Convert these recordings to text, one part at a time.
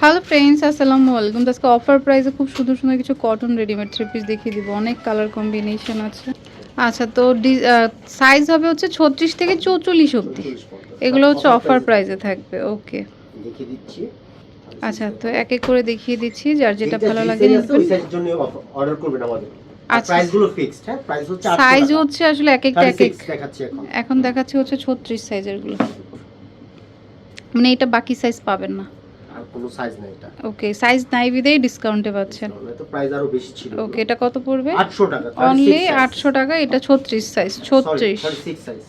Hello friends আসসালামু আলাইকুম। আজকে অফার প্রাইসে খুব সুন্দর সুন্দর কিছু কটন রেডিমেড থ্রি পিস দেখিয়ে দিব। অনেক কালার কম্বিনেশন আছে। আচ্ছা তো সাইজ হবে হচ্ছে ছত্রিশ থেকে চৌচল্লিশ অব্দি এগুলো হচ্ছে অফার প্রাইসে থাকবে। ওকে আচ্ছা তো এক এক করে দেখিয়ে দিচ্ছি যার যেটা ভালো লাগে। অর্ডার করবেন আমাদের। আচ্ছা। হ্যাঁ? হচ্ছে 800 সাইজ হচ্ছে আসলে এক একটা এক এক। 36 এখন। দেখাচ্ছি হচ্ছে ছত্রিশ সাইজেরগুলো। মানে এটা বাকি সাইজ পাবেন না। কোনো সাইজ নাই এটা। ওকে সাইজ নাই বিদেই ডিসকাউন্টে পাচ্ছেন। তো প্রাইস আরও বেশি ছিল ওকে এটা কত পড়বে? 800 টাকা অনলি আটশো টাকা এটা ছত্রিশ সাইজ ছত্রিশ। 36 সাইজ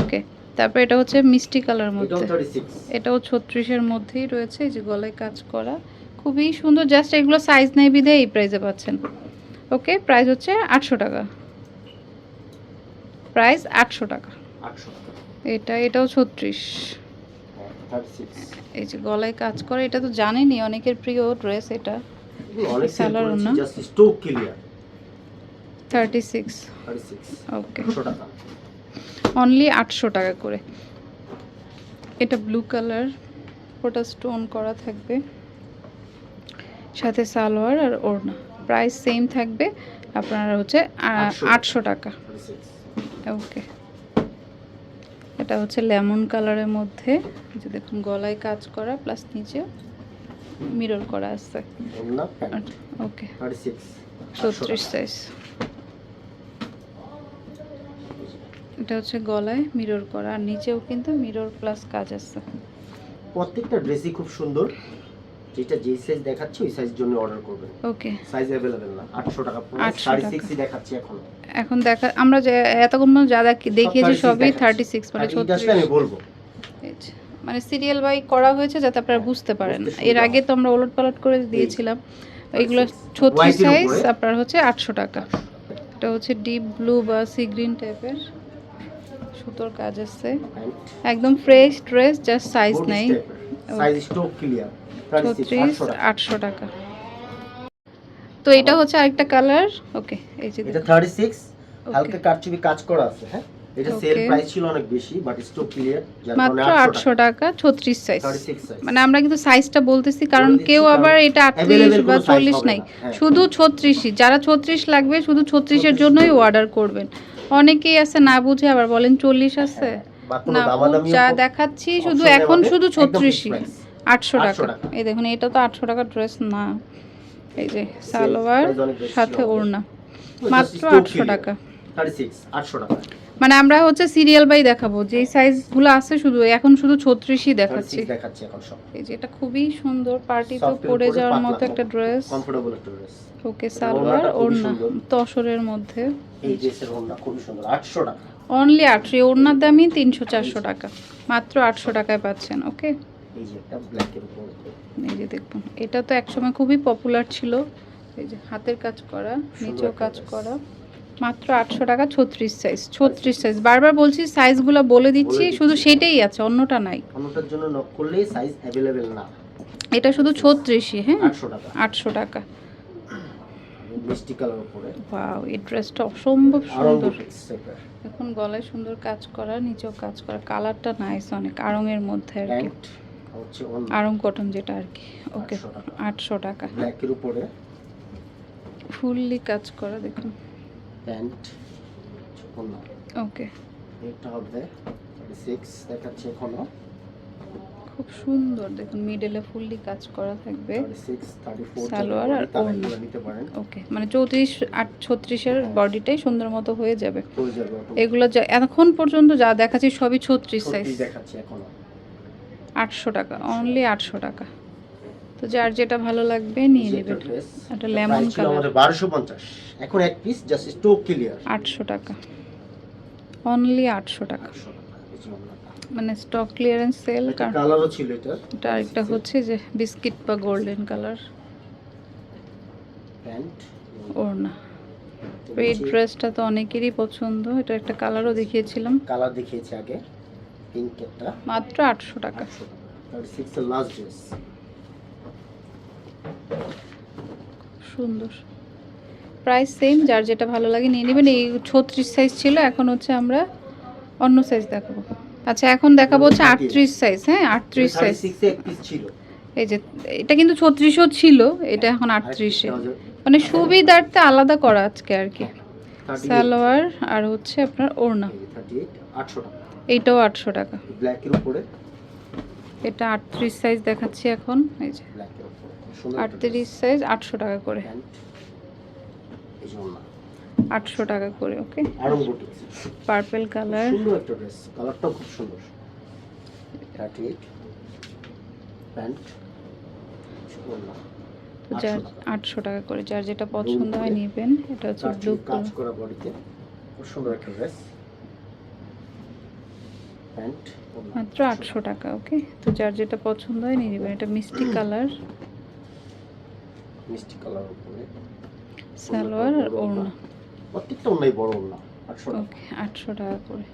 ওকে তারপর এটা হচ্ছে মিষ্টি কালার এটাও মধ্যে। 36 এটাও ছত্রিশের মধ্যেই রয়েছে এই যে গলায় কাজ করা। খুবই সুন্দর জাস্ট এগুলো সাইজ নেই বিধে এই প্রাইসে পাচ্ছেন। ওকে প্রাইস হচ্ছে আটশো টাকা। প্রাইস আটশো টাকা। 800 টাকা। এটা এটাও ছত্রিশ। 36 এই যে গলায় কাজ করে এটা তো জানেনই অনেকের প্রিয় ড্রেস এটা। সালোয়ার না? Just stock clear thirty six 36 okay 800 টাকা। অনলি আটশো টাকা করে। এটা ব্লু কালার ওটা স্টোন করা থাকবে। সাথে সালোয়ার আর ওড়না। প্রাইস সেম থাকবে আপনার হচ্ছে। আটশো টাকা। ওকে এটা হচ্ছে লেমন কালারের মধ্যে। যে দেখুন গলায় কাজ করা প্লাস নিচে মিরর করা আছে। ওকে 36 ছত্রিশ সাইজ এটা হচ্ছে গলায় মিরর করা আর নিচেও কিন্তু মিরর প্লাস কাজ আছে। প্রত্যেকটা ড্রেসই খুব সুন্দর। যেটা যেই সাইজ দেখাচ্ছি ওই সাইজের জন্য অর্ডার করবেন। ওকে সাইজ অ্যাভেলেবেল না। 800 টাকা 800 সাড়ে টাকা। দেখাচ্ছি এখন। এখন দেখা আমরা যে এতক্ষণ যা দেখিয়েছি 36 সবই দেখাচ্ছি। থার্টি সিক্স মানে আর এই ছত্রিশ। ড্রেসটা আমি বলব মানে সিরিয়াল বাই করা হয়েছে যাতে আপনারা বুঝতে পারেন। এর আগে তো আমরা ওলট পালট করে দিয়েছিলাম। এগুলো 36 ছত্রিশ সাইজ আপনার হচ্ছে আটশো টাকা। এটা হচ্ছে ডিপ ব্লু বা সি গ্রিন টাইপের সুতোর কাজ আছে। একদম ফ্রেশ ড্রেস জাস্ট সাইজ নেই। সাইজ স্টক ক্লিয়ার 36 800 টাকা। তো এটা হচ্ছে আরেকটা কালার ওকে এই যে এটা 36 হালকা কারচুপি কাজ করা আছে হ্যাঁ? এটা সেল প্রাইস ছিল অনেক বেশি বাট স্টক ক্লিয়ার মাত্র 800 আটশো টাকা। ছত্রিশ সাইজ 36 সাইজ মানে আমরা কিন্তু সাইজটা বলতেছি কারণ কেউ আবার এটা আটত্রিশ available বা কোনো size চল্লিশ হবে নাই। হ্যাঁ। শুধু ছত্রিশই। যারা ছত্রিশ লাগবে শুধু ছত্রিশের জন্যই অর্ডার করবেন। অনেকেই আছে না বুঝে আবার বলেন চল্লিশ আছে। বা কোনো যা দেখাচ্ছি শুধু এখন শুধু ছত্রিশই। আটশো টাকা। এই দেখুন এটা তো আটশো টাকার ড্রেস না। এই যে সালোয়ার সাথে ওড়না। মাত্র আটশো টাকা। 36 800 টাকা। মানে আমরা হচ্ছে সিরিয়াল বাই দেখাবো। যেই সাইজগুলো আছে শুধু এখন শুধু ছত্রিশই দেখাচ্ছি। 36 দেখাচ্ছি এখন সব। এই যে এটা খুবই সুন্দর Soft এর পরে যাওয়ার মতো একটা ড্রেস কমফোর্টেবল একটা ড্রেস ওকে সালোয়ার ওড়না তসরের মধ্যে। এই ড্রেসের ওড়না খুবই সুন্দর 800 টাকা। অনলি আটশো ওড়নার দামই তিনশো চারশো টাকা। মাত্র আটশো টাকায় পাচ্ছেন ওকে? এই যে একটা ব্ল্যাক উপর। এই যে দেখুন এটা তো একসময় খুবই পপুলার ছিল। এই যে হাতের কাজ করা নিচেও কাজ করা। মাত্র আটশো টাকা ছত্রিশ সাইজ ছত্রিশ সাইজ বারবার বলছি সাইজগুলো বলে দিচ্ছি। শুধু সেটাই আছে অন্যটা নাই। অন্যটার জন্য নক করলেই সাইজ অ্যাভেলেবেল না। এটা শুধু ছত্রিশই হ্যাঁ? 800 টাকা। আটশো টাকা। মিষ্টি কালার উপরে। ওয়াও এই ড্রেসটা অসম্ভব সুন্দর। এখন গলায় সুন্দর কাজ করা নিচেও কাজ করা। কালারটা নাইস অনেক আড়ঙের মধ্যে আর কি। আড়ং কটন যেটা আর কি। ওকে 800 টাকা। আটশো টাকা। ব্ল্যাক এর উপরে। ফুললি কাজ করা দেখুন। প্যান্ট ওকে এটা হবে 36 দেখাচ্ছে এখনও। খুব সুন্দর। দেখুন মিডলে ফুললি কাজ করা থাকবে। সালোয়ার আর ওড়না। ওকে মানে চৌত্রিশ আট ছত্রিশের বডিটাই সুন্দর মতো হয়ে যাবে। হয়ে এগুলো যা এখন পর্যন্ত যা দেখাচ্ছি সবই ছত্রিশ সাইজ 36 দেখাচ্ছে এখনও। আটশো টাকা অনলি আটশো টাকা। তো যার যেটা ভালো লাগবে নিয়ে নেবেন একটা লেমন কালার আমাদের 1250 এখন এক পিস জাস্ট স্টক ক্লিয়ার আটশো টাকা। অনলি আটশো টাকা। মানে স্টক ক্লিয়ারেন্স সেল কারণ কালারও ছিল এটা এটা আরেকটা হচ্ছে যে বিস্কিট বা গোল্ডেন কালার প্যান্ট ওড়না। এই ড্রেসটা তো অনেকেরই পছন্দ। এটা একটা কালারও দেখিয়েছিলাম। কালার দেখিয়েছি আগে। পিঙ্ক একটা। মাত্র আটশো টাকা। 36 এর লাস্ট ড্রেস সুন্দর। প্রাইস সেম যার যেটা ভালো লাগে নিয়ে নেবেন। এই ছত্রিশ সাইজ ছিল এখন হচ্ছে আমরা অন্য সাইজ দেখাবো। আচ্ছা এখন দেখাবো হচ্ছে আটত্রিশ সাইজ হ্যাঁ? আটত্রিশ সাইজ 36 এ এক পিস ছিল। এই যে এটা কিন্তু ছত্রিশও ছিল এটা এখন আটত্রিশে মানে সুবিধার্থে আলাদা করা আজকে আর কি। সালোয়ার আর হচ্ছে আপনার ওড়না। এইটাও আটশো টাকা। এটা আটত্রিশ সাইজ দেখাচ্ছি এখন এই যে। আটত্রিশ সাইজ আটশো টাকা করে। আটশো টাকা করে ওকে? পার্পেল কালার সুন্দর একটা ড্রেস খুব সুন্দর। থার্টি এইট প্যান্ট যার 800 টাকা। আটশো টাকা করে যার যেটা পছন্দ হয় নেবেন এটা হচ্ছে ব্লু কাজ করা বডিতে খুব সুন্দর একটা ড্রেস প্যান্ট মাত্র আটশো টাকা ওকে? তো যার যেটা পছন্দ হয় নিয়ে নেবেন এটা মিষ্টি কালার মিষ্টি কালার উপরে। সালোয়ার আর ওড়না। প্রত্যেকটা ওড়নাই বড় ওড়না আটশো টাকা। আটশো করে।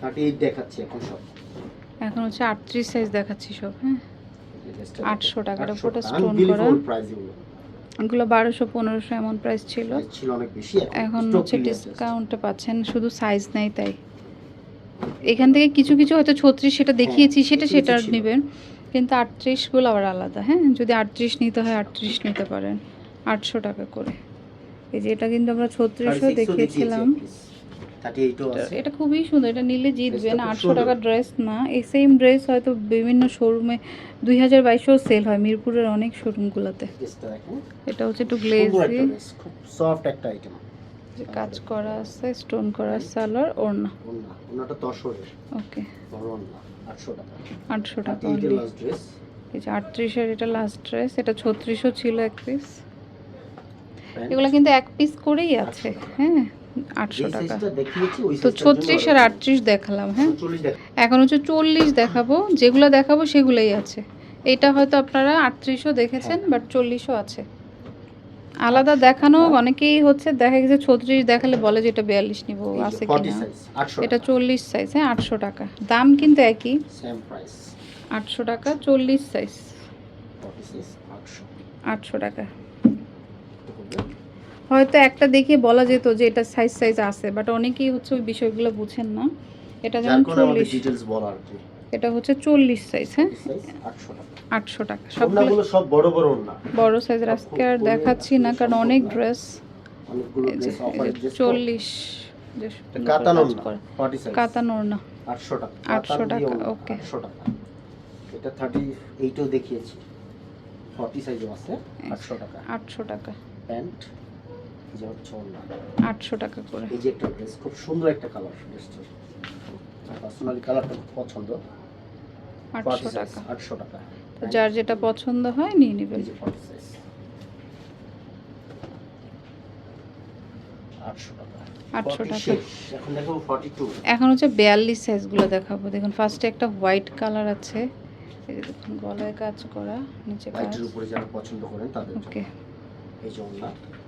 থার্টি এইট দেখাচ্ছি এখন সব। এখন হচ্ছে আটত্রিশ সাইজ দেখাচ্ছি সব হ্যাঁ? 800 টাকার 800 উপরে টাকা। stone Unbelievable করা। এগুলো। বারোশো পনেরোশো এমন প্রাইস ছিল। এখন হচ্ছে ডিসকাউন্টে পাচ্ছেন শুধু সাইজ নেই তাই। এখান থেকে কিছু কিছু হয়তো ছত্রিশ সেটা দেখিয়েছি হ্যাঁ, সেটা কিছু সেটা ছিল। নেবেন। কিন্তু আটত্রিশগুলো আবার আলাদা হ্যাঁ? যদি আটত্রিশ নিতে হয় আটত্রিশ নিতে পারেন। আটশো টাকা করে। এই যে এটা কিন্তু আমরা 36 ছত্রিশও ও দেখিয়েছিলাম। দেখিয়েছি at least। 38 এটা- আছে। এটা খুবই সুন্দর এটা নিলে জিতবেন আটশো। টাকার ড্রেস না। এই সেম ড্রেস হয়তো বিভিন্ন শোরুমে দুই হাজার বাইশেও সেল হয় মিরপুরের অনেক শোরুমগুলোতে এটা হচ্ছে একটু গ্লেজি খুব সফট একটা আইটেম যে কাজ করা আছে স্টোন করা সালোয়ার ওড়না। ওড়না ওড়নাটা তসরের ওকে বড় ওড়না আটশো টাকা। আটশো টাকা 38 এর লাস্ট ড্রেস এই যে আটত্রিশের এটা লাস্ট ড্রেস এটা ছত্রিশও ছিল এক পিস এগুলো কিন্তু এক পিস করেই আছে হ্যাঁ আটশো টাকা। তো ছত্রিশ আর আটত্রিশ দেখালাম হ্যাঁ? করুন। 40 দেখ এখন হচ্ছে চল্লিশ দেখাবো যেগুলো দেখাবো সেগুলোই আছে। এটা হয়তো আপনারা আটত্রিশও দেখেছেন হ্যাঁ। বাট চল্লিশও আছে। আলাদা দেখানো অনেকেই হচ্ছে দেখা গেছে ছত্রিশ দেখালে বলে যে এটা বিয়াল্লিশ নিবো আছে 40 কিনা। এটা চল্লিশ সাইজ হ্যাঁ আটশো টাকা। দাম কিন্তু একই। আটশো টাকা চল্লিশ সাইজ 40 size, 800 আটশো টাকা। হয়তো একটা দেখে বলা যেত যে এটা সাইজ সাইজ আছে বাট অনেকেই হচ্ছে ওই বিষয়গুলো বুঝেন না। এটা যেমন চল্লিশ। এটা হচ্ছে চল্লিশ সাইজ হ্যাঁ? সাইজ 800 টাকা। আটশো টাকা। সবগুলো সব বড় বড় বড় সাইজের আজকে আর দেখাচ্ছি না কারণ অনেক ড্রেস চল্লিশ যে সুন্দর করে। কাতান কাজ ওড়না করা। 40 সাইজ কাতানোর না 800 টাকা। 800 কাতান দিয়ে টাকা, ওড়না, okay. 800 টাকা। এটা 38ও দেখিয়েছি। 40 সাইজও আছে 800 টাকা। আটশো টাকা। প্যান্ট যে হচ্ছে ওড়না আটশো টাকা করে। এই যে একটা ড্রেস খুব সুন্দর একটা কালার ড্রেসটার পার্সোনালি কালারটা খুব পছন্দ। আটশো টাকা। আটশো টাকা। তো যার যেটা পছন্দ হয় নিয়ে নেবেন এই যে 40 সাইজ 800 টাকা। 800 40 টাকা। শেষ। এখন দেখো 42 এখন হচ্ছে বিয়াল্লিশ সাইজগুলো দেখাবো। দেখুন ফার্স্টে একটা হোয়াইট কালার আছে। এই যে দেখুন গলায় কাজ করা নিচে কাজ। উপরে যারা পছন্দ করেন তাদের ওকে এই যে ওড়না। 800 টাকা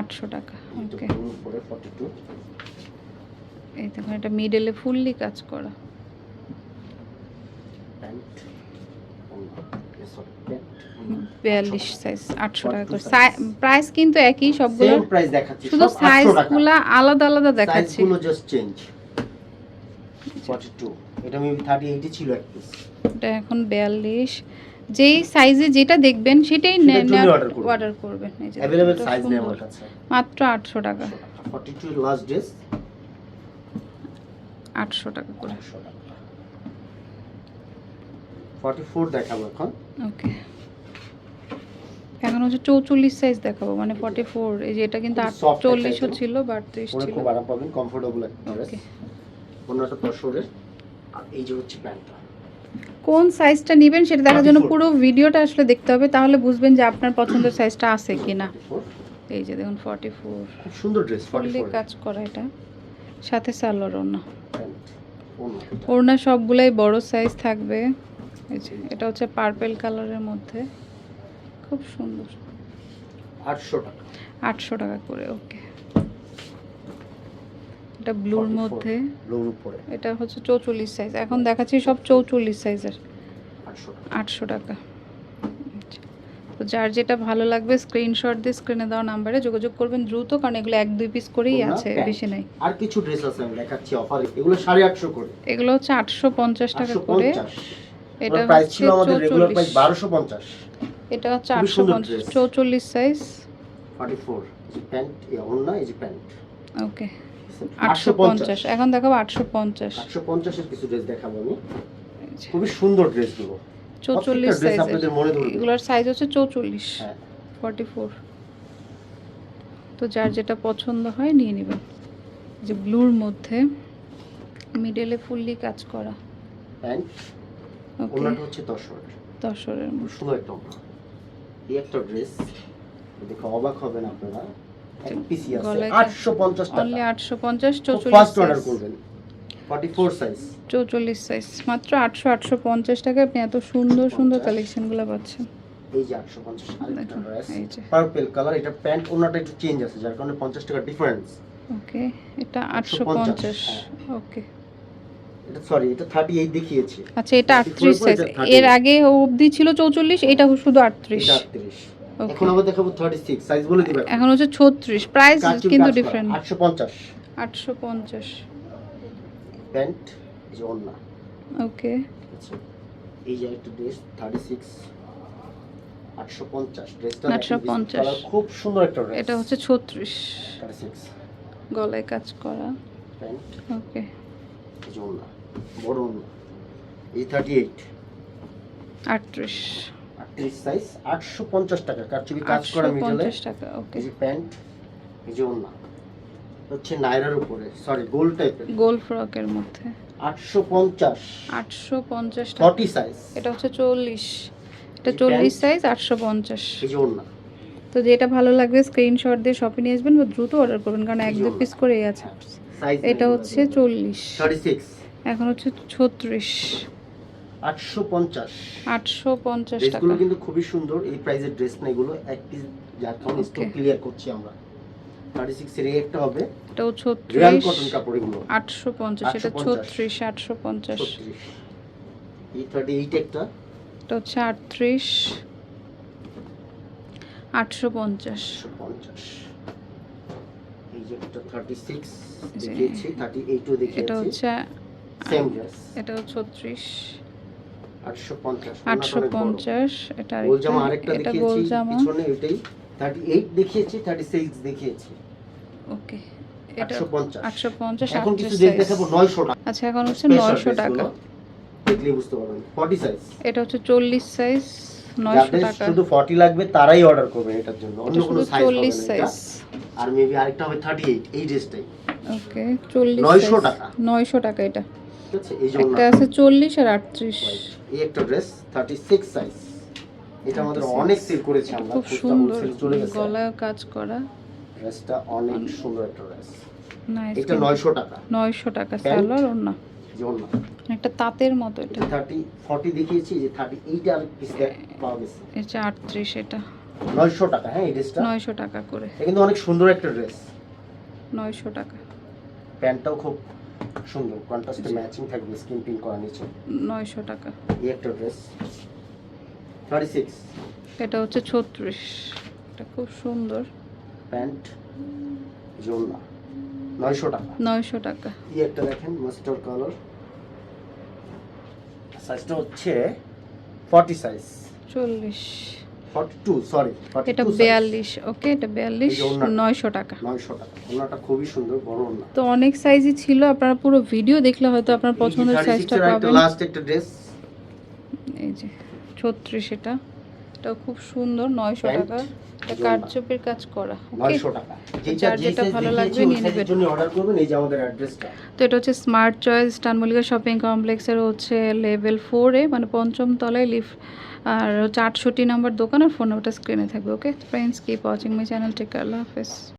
আটশো টাকা। ওকে ব্লুর উপরে 42 এই দেখুন এটা মিডলে ফুললি কাজ করা। বিয়াল্লিশ সাইজ আটশো টাকা করে। প্রাইস কিন্তু একই সবগুলো। শুধু সব 800 সাইজগুলো আলাদা আলাদা দেখাচ্ছি। সাইজগুলো জাস্ট চেঞ্জ 42 এটা মেবি 38 এ ছিল এক পিস এটা এখন বিয়াল্লিশ। যেই সাইজে যেটা দেখবেন সেটাই সেটার জন্যই order করবেন। অর্ডার করবেন এই যে अवेलेबल কত সাইজ নেই সুন্দর। আমার কাছে মাত্র আটশো টাকা 42 এর লাস্ট ড্রেস আটশো টাকা করে 800 টাকা 44 দেখাবো এখন ওকে এখন হচ্ছে চৌচল্লিশ সাইজ দেখাবো মানে ফর্টি ফোর এই যে এটা কিন্তু খুব soft একটা আটচল্লিশও item। ছিল বা আটত্রিশ পরে ছিল খুব আরাম পাবেন কমফোর্টেবল একটা ড্রেস ওকে অন্যটা তসরের আর এই যে হচ্ছে প্যান্টটা কোন সাইজটা নেবেন সেটা দেখার জন্য পুরো ভিডিওটা আসলে দেখতে হবে তাহলে বুঝবেন যে আপনার পছন্দের সাইজটা আছে কিনা। 44 এই যে দেখুন ফর্টি ফোর খুব সুন্দর ড্রেস ফুললি 44 কাজ করা এটা। সাথে সালোয়ার ওড়না। ওড়না সবগুলাই বড় সাইজ থাকবে। এই যে এটা হচ্ছে পার্পেল কালারের মধ্যে। খুব সুন্দর। 800 টাকা। আটশো টাকা করে ওকে এটা ব্লুর মধ্যে। ব্লুর উপরে। এটা হচ্ছে চৌচল্লিশ সাইজ এখন দেখাচ্ছি সব চৌচল্লিশ সাইজের আটশো টাকা। আচ্ছা। তো যার যেটা ভালো লাগবে স্ক্রিনশট দিয়ে স্ক্রিনে দেওয়া নাম্বারে যোগাযোগ করবেন দ্রুত কারণ এগুলো এক দুই পিস করেই আছে বেশি নাই। আর কিছু ড্রেস আছে আমি দেখাচ্ছি অফারে এগুলো 850 করে। এগুলো হচ্ছে আটশো পঞ্চাশ টাকা করে। এটা প্রাইস হচ্ছে ছিল আমাদের রেগুলার প্রাইস 44 1250 এটা হচ্ছে খুবই আটশো সুন্দর পঞ্চাশ। dress। চৌচল্লিশ সাইজ 44 এই প্যান্ট এই ওন্না এই যে প্যান্ট ওকে আটশো পঞ্চাশ। এখন দেখাবো আটশো পঞ্চাশ। 850 এর কিছু ড্রেস দেখাবো আমি। খুবই সুন্দর ড্রেসগুলো চৌচল্লিশ ড্রেস সাইজের আপনাদের মনে ধরবে এগুলোর সাইজ হচ্ছে চৌচল্লিশ। হ্যাঁ। ফর্টি ফোর তো যার যেটা পছন্দ হয় নিয়ে নেবেন। যে ব্লুর মধ্যে মিডলে ফুললি কাজ করা। ওন্নাটা হচ্ছে তসর। দশরের খুব মধ্যে। সুন্দর একটা এই একটা ড্রেস দেখে অবাক হবেন আপনারা। পিসি আছে গলায় 850 অনলি টাকা। আটশো পঞ্চাশ ফার্স্ট অর্ডার করবেন। 44 সাইজ চৌচল্লিশ সাইজ মাত্র আটশো আটশো পঞ্চাশ টাকায় আপনি এত সুন্দর সুন্দর কালেকশনগুলো পাচ্ছেন। এই যে 850 আরেকটা ড্রেস পার্পল কালার এটা প্যান্ট ওন্নাটা একটু চেঞ্জ আছে যার কারণে 50 টাকা ডিফারেন্স ওকে এটা আটশো 850, পঞ্চাশ। হ্যাঁ। ওকে। এটা সরি এটা 38 দেখিয়েছে। আচ্ছা এটা Thirty আটত্রিশ four, সাইজ এর আগে অবধি ছিল চৌচল্লিশ এটা শুধু আটত্রিশ। এটা 38 ওকে এখন আবার দেখাবো 36 সাইজ বলে দিবেন এখন। হচ্ছে ছত্রিশ প্রাইস কিন্তু ডিফারেন্ট 850 আটশো পঞ্চাশ। প্যান্ট এই যে ওন্না ওকে আচ্ছা এই যে একটা ড্রেস 36 850 ড্রেসটা 850 খুব সুন্দর একটা ড্রেস এটা হচ্ছে ছত্রিশ। 36 গলায় কাজ করা। প্যান্ট ওকে যে ওন্না বড় এই 38 আটত্রিশ 38 সাইজ 850 টাকা কারচুপি কাজ আটশো করা মিডলে পঞ্চাশ এই যে প্যান্ট এই যে ওন্না হচ্ছে নাইরার উপরে সরি গোল টাইপের গোল ফ্রকের মধ্যে। 850 আটশো পঞ্চাশ টাকা। 40 সাইজ এটা হচ্ছে চল্লিশ। এটা চল্লিশ সাইজ আটশো পঞ্চাশ। এই যে ওন্না তো যেটা ভালো লাগবে স্ক্রিনশট দিয়ে শপে নিয়ে আসবেন বা দ্রুত অর্ডার করবেন কারণ এক দু। পিস করেই আছে। এটা হচ্ছে চল্লিশ। এখন হচ্ছে ছত্রিশ। 850 আটশো পঞ্চাশ টাকা। কিন্তু খুবই সুন্দর। এই প্রাইজের ড্রেস না এগুলো এক পিস যার কারণে স্টক ক্লিয়ার করছি আমরা। 36 এর একটা হবে। এটাও রিয়াল ছত্রিশ কটন কাপড় এগুলো। এটা 850 আটশো পঞ্চাশ। 36 এই 38 একটা। এটা হচ্ছে আটত্রিশ। আটশো পঞ্চাশ। 150 এই যে একটা 36 জি। দেখিয়েছি 38 ও এটা হচ্ছে সেম ড্রেস এটাও ছত্রিশ। 850 আটশো পঞ্চাশ এটা গোল আরেকটা আরেকটা এটা গোল দেখিয়েছি পিছনে এটাই 38 দেখিয়েছি 36 দেখিয়েছি। ওকে এটা 850 আটশো পঞ্চাশ এখন কিছু। দেখাবো 900 টাকা আচ্ছা এখন হচ্ছে Special নয়শো dress টাকা। গুলো দেখলে বুঝতে পারবেন 40 সাইজ এটা হচ্ছে চল্লিশ সাইজ নয়শো যাদের টাকা। শুধু 40 লাগবে তারাই অর্ডার করবেন এটার জন্য। অন্য কোনো সাইজ হবে চল্লিশ না সাইজ আর মেবি আরেকটা হবে 38 এই ড্রেসটাই ওকে চল্লিশ 900 টাকা। নয়শো টাকা এটা। ঠিক আছে এই জন্য একটা আছে চল্লিশ আর আটত্রিশ। এই একটা ড্রেস 36 সাইজ এটা আমাদের অনেক সেল করেছি আমরা খুব সুন্দর চলে গেছে। গলায় কাজ করা। ড্রেসটা অনেক সুন্দর একটা ড্রেস এটা 900 টাকা। টাকা তাঁতের মতো এটা। এটা 30 40 দেখিয়েছি যে 38 আর পিস পাওয়া গেছে। এটা হচ্ছে আটত্রিশ এটা। 900 টাকা হ্যাঁ এই ড্রেসটা টাকা করে। এটা কিন্তু অনেক সুন্দর একটা ড্রেস নয়শো টাকা। প্যান্টটাও খুব সুন্দর কন্ট্রাস্টে ম্যাচিং থাকবে স্কিন পিন করা নিচে। নয়শো টাকা। এই একটা ড্রেস থার্টি সিক্স এটা হচ্ছে ছত্রিশ। এটা খুব সুন্দর। প্যান্ট জোলনা নয়শো টাকা। নয়শো টাকা। এই একটা দেখেন মাস্টার কালার সাইজটা হচ্ছে ফর্টি সাইজ চল্লিশ। সরি এটা টু বিয়াল্লিশ ওকে এটা বিয়াল্লিশ এই যে ওড়নাটা। নয়শো টাকা। নয়শো টাকা। ওনাটা খুবই সুন্দর বড় ওনা তো অনেক সাইজই ছিল আপনারা পুরো ভিডিও দেখলে হয়তো আপনার পছন্দের সাইজটা পাবেন। লাস্ট একটা ড্রেস এই যে ছত্রিশ এটা। এটাও খুব সুন্দর নয়শো Pant, টাকা। এটা। কারচুপির কাজ করা টাকা। যার যেটা ভালো লাগবে নিয়ে size নেবেন। জন্য অর্ডার করবেন এই যে আমাদের অ্যাড্রেসটা তো এটা হচ্ছে স্মার্ট চয়েস স্টানমলিকা শপিং কমপ্লেক্সের হচ্ছে লেভেল ফোরে মানে পঞ্চম তলায় লিফট আর আটষট্টি নাম্বার দোকানের ফোন নাম্বারটা স্ক্রিনে থাকবে okay friends keep watching my channel tech আল্লাহ হাফেজ।